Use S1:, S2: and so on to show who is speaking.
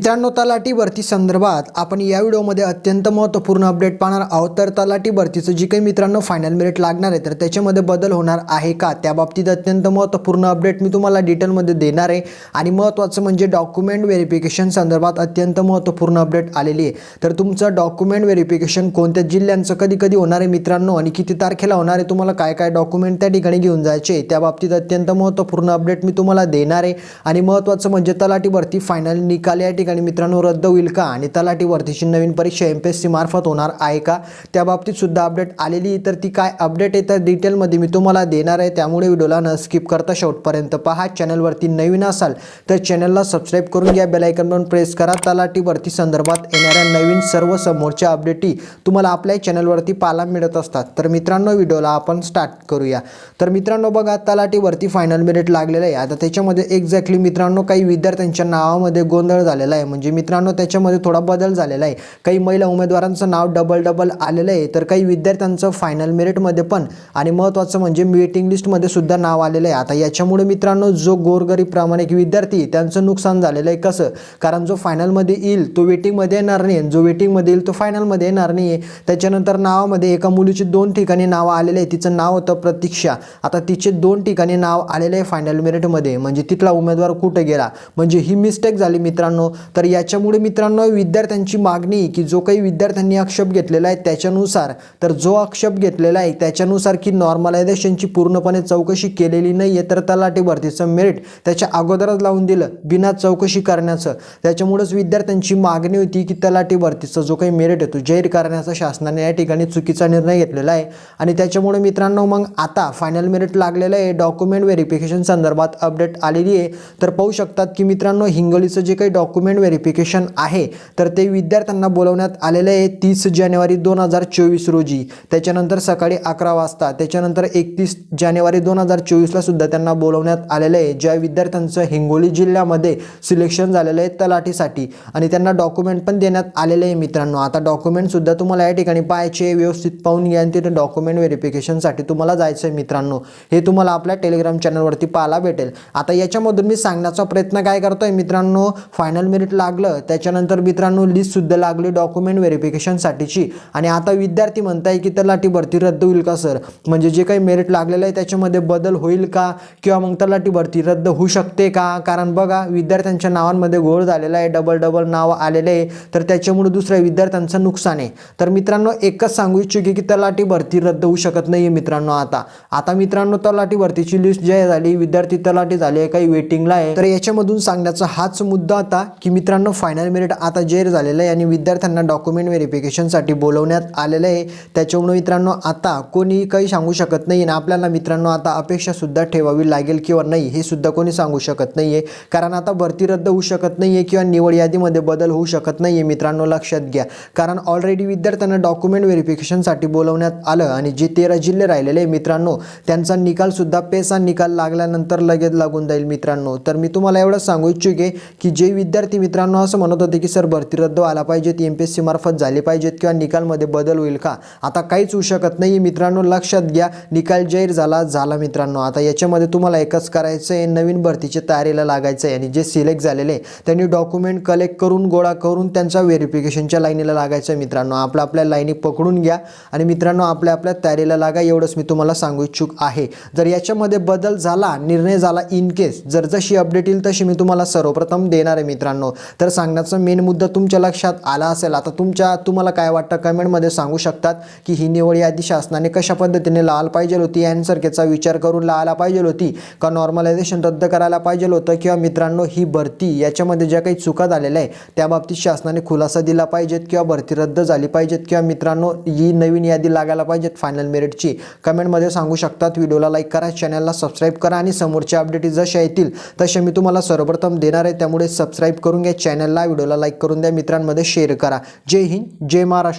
S1: मित्रांनो तलाठी भरती संदर्भात आपण या व्हिडिओमध्ये अत्यंत महत्त्वपूर्ण अपडेट पाहणार आहोत. तर तलाठी भरतीचं जी काही मित्रांनो फायनल मेरिट लागणार आहे तर त्याच्यामध्ये बदल होणार आहे का? त्या बाबतीत अत्यंत महत्त्वपूर्ण अपडेट मी तुम्हाला डिटेलमध्ये देणार आहे. आणि महत्त्वाचं म्हणजे डॉक्युमेंट व्हेरिफिकेशन संदर्भात अत्यंत महत्त्वपूर्ण अपडेट आलेली आहे. तर तुमचं डॉक्युमेंट व्हेरिफिकेशन कोणत्या जिल्ह्यांचं कधी कधी होणार आहे मित्रांनो? आणि किती तारखेला होणार आहे? तुम्हाला काय काय डॉक्युमेंट त्या ठिकाणी घेऊन जायचे त्या बाबतीत अत्यंत महत्त्वपूर्ण अपडेट मी तुम्हाला देणार आहे. आणि महत्त्वाचं म्हणजे तलाठी भरती फायनल निकाल या ठिकाणी मित्रांनो रद्द होईल का? आणि तलाठी भरतीची नवीन परीक्षा एम पी एस सी मार्फत होणार आहे का? त्याबाबतीत सुद्धा अपडेट आलेली तर ती काय अपडेट आहे तर डिटेलमध्ये मी तुम्हाला देणार आहे. त्यामुळे व्हिडिओला न स्किप करता शेवटपर्यंत पहा. चॅनलवरती नवीन असाल तर चॅनलला सबस्क्राईब करून घ्या. बेलायकन प्रेस करा. तलाठी भरती संदर्भात येणाऱ्या नवीन सर्व समोरच्या अपडेटी तुम्हाला आपल्या चॅनलवरती पाहायला मिळत असतात. तर मित्रांनो व्हिडिओला आपण स्टार्ट करूया. तर मित्रांनो बघा तलाठीवरती फायनल मेरिट लागलेलं आहे. आता त्याच्यामध्ये एक्झॅक्टली मित्रांनो काही विद्यार्थ्यांच्या नावामध्ये गोंधळ झालेला आहे. म्हणजे मित्रांनो त्याच्यामध्ये थोडा बदल झालेला आहे. काही महिला उमेदवारांचं नाव डबल डबल आलेलं आहे तर काही विद्यार्थ्यांचं फायनल मेरिटमध्ये पण आणि महत्त्वाचं म्हणजे वेटिंग लिस्टमध्ये सुद्धा नाव आलेलं आहे. आता याच्यामुळे मित्रांनो जो गोरगरीब प्रामाणिक विद्यार्थी त्यांचं नुकसान झालेलं आहे. कसं? कारण जो फायनलमध्ये येईल तो वेटिंगमध्ये येणार नाही. जो वेटिंगमध्ये येईल तो फायनलमध्ये येणार नाही. आहे त्याच्यानंतर नावामध्ये एका मुलीची दोन ठिकाणी नावं आलेले आहे. तिचं नाव होतं प्रतीक्षा. आता तिचे दोन ठिकाणी नाव आलेले आहे फायनल मेरिटमध्ये म्हणजे तिथला उमेदवार कुठे गेला? म्हणजे ही मिस्टेक झाली मित्रांनो. तर याच्यामुळे मित्रांनो विद्यार्थ्यांची मागणी की जो काही विद्यार्थ्यांनी आक्षेप घेतलेला आहे त्याच्यानुसार तर जो आक्षेप घेतलेला आहे त्याच्यानुसार की नॉर्मलायझेशनची पूर्णपणे चौकशी केलेली नाही आहे तर तलाठी भरतीचं मेरिट त्याच्या अगोदरच लावून दिलं बिना चौकशी करण्याचं. त्याच्यामुळेच विद्यार्थ्यांची मागणी होती की तलाठी भरतीचा जो काही मेरिट आहे तो जाहीर करण्याचा शासनाने या ठिकाणी चुकीचा निर्णय घेतलेला आहे. आणि त्याच्यामुळे मित्रांनो मग आता फायनल मेरिट लागलेलं आहे. डॉक्युमेंट व्हेरिफिकेशन संदर्भात अपडेट आलेली आहे. तर पाहू शकतात की मित्रांनो हिंगोलीचं जे काही डॉक्युमेंट व्हेरिफिकेशन आहे. तर ते विद्यार्थ्यांना बोलवण्यात आलेलं आहे तीस जानेवारी दोन हजार चोवीस रोजी. त्याच्यानंतर सकाळी अकरा वाजता त्याच्यानंतर एकतीस जानेवारी दोन हजार चोवीसला सुद्धा त्यांना बोलवण्यात आलेलं आहे ज्या विद्यार्थ्यांचं हिंगोली जिल्ह्यामध्ये सिलेक्शन झालेलं आहे तलाठीसाठी. आणि त्यांना डॉक्युमेंट पण देण्यात आलेले आहे मित्रांनो. आता डॉक्युमेंटसुद्धा तुम्हाला या ठिकाणी पाहायचे व्यवस्थित पाहून घ्या आणि तिथे डॉक्युमेंट व्हेरिफिकेशनसाठी तुम्हाला जायचं आहे मित्रांनो. हे तुम्हाला आपल्या टेलिग्राम चॅनलवरती पाहायला भेटेल. आता याच्यामधून मी सांगण्याचा प्रयत्न काय करतोय मित्रांनो? फायनल मेरिट लागलं त्याच्यानंतर मित्रांनो लिस्टसुद्धा लागली डॉक्युमेंट व्हेरिफिकेशनसाठीची आणि आता विद्यार्थी म्हणताय की तलाठी भरती रद्द होईल का सर म्हणजे जे काही मेरिट लागलेलं आहे त्याच्यामध्ये बदल होईल का? किंवा मग तलाठी भरती रद्द होऊ शकते का? कारण बघा विद्यार्थ्यांच्या नावांमध्ये घोळ झालेला आहे डबल डबल नाव आलेले आहे. तर त्याच्यामुळे दुसऱ्या विद्यार्थ्यांचं नुकसान आहे. तर मित्रांनो एकच सांगू इच्छुकी की तलाठी भरती रद्द होऊ शकत नाही आहे मित्रांनो आता. आता मित्रांनो तलाठी भरतीची लिस्ट जी झाली विद्यार्थी तलाठी झाले काही वेटिंगला आहे. तर याच्यामधून सांगण्याचा हाच मुद्दा आता की मित्रांनो फायनल मेरिट आता जाहीर झालेलं आहे आणि विद्यार्थ्यांना डॉक्युमेंट व्हेरिफिकेशनसाठी बोलवण्यात आलेलं आहे. त्याच्यामुळे मित्रांनो आता कोणी काही सांगू शकत नाही आणि आपल्याला मित्रांनो आता अपेक्षासुद्धा ठेवावी लागेल किंवा नाही हे सुद्धा कोणी सांगू शकत नाही आहे कारण आता भरती रद्द होऊ शकत नाही आहे किंवा निवड यादीमध्ये बदल होऊ शकत नाही आहे मित्रांनो लक्षात घ्या. कारण ऑलरेडी विद्यार्थ्यांना डॉक्युमेंट व्हेरिफिकेशनसाठी बोलवण्यात आलं आणि जे तेरा जिल्हे राहिलेले आहे मित्रांनो त्यांचा निकालसुद्धा पेसा निकाल लागल्यानंतर लगेच लागून जाईल मित्रांनो. तर मी तुम्हाला एवढं सांगू इच्छुक आहे की जे विद्यार्थी मित्रांनो असं म्हणत होते की सर भरती रद्द व्हायला पाहिजेत एम पी एस सी मार्फत झाली पाहिजेत किंवा निकालमध्ये बदल होईल का? आता काहीच होऊ शकत नाही. मित्रांनो लक्षात घ्या निकाल जाहीर झाला झाला मित्रांनो. आता याच्यामध्ये तुम्हाला एकच करायचं आहे नवीन भरतीच्या तयारीला लागायचं आहे आणि जे सिलेक्ट झालेले आहे, त्यांनी डॉक्युमेंट कलेक्ट करून गोळा करून त्यांचा व्हेरिफिकेशनच्या लाईनीला लागायचं आहे मित्रांनो. आपल्या आपल्या लाईनी पकडून घ्या आणि मित्रांनो आपल्या आपल्या तयारीला लागा. एवढंच मी तुम्हाला सांगू इच्छुक आहे. जर याच्यामध्ये बदल झाला निर्णय झाला इन केस जर जशी अपडेट येईल तशी मी तुम्हाला सर्वप्रथम देणार आहे मित्रांनो. तर सांगण्याचा मेन मुद्दा तुमच्या लक्षात आला असेल. आता तुमच्या तुम्हाला काय वाटतं? कमेंटमध्ये सांगू शकतात की ही निवड यादी शासनाने कशा पद्धतीने लावायला पाहिजे होती? यांसारखेचा विचार करून लावायला पाहिजे होती? का नॉर्मलायझेशन रद्द करायला पाहिजे होतं? किंवा मित्रांनो ही भरती याच्यामध्ये ज्या काही चुका झालेल्या आहे त्या बाबतीत शासनाने खुलासा दिला पाहिजेत किंवा भरती रद्द झाली पाहिजेत? किंवा मित्रांनो ही नवीन यादी लागायला पाहिजेत फायनल मेरिटची कमेंटमध्ये सांगू शकतात. व्हिडिओला लाईक करा चॅनलला सबस्क्राईब करा आणि समोरच्या अपडेट जशा येतील तसे मी तुम्हाला सर्वप्रथम देणार आहे. त्यामुळे सबस्क्राईब करून घ्या. चॅनलला व्हिडिओला लाईक करून द्या. मित्रांमध्ये शेअर करा. जय हिंद जय महाराष्ट्र.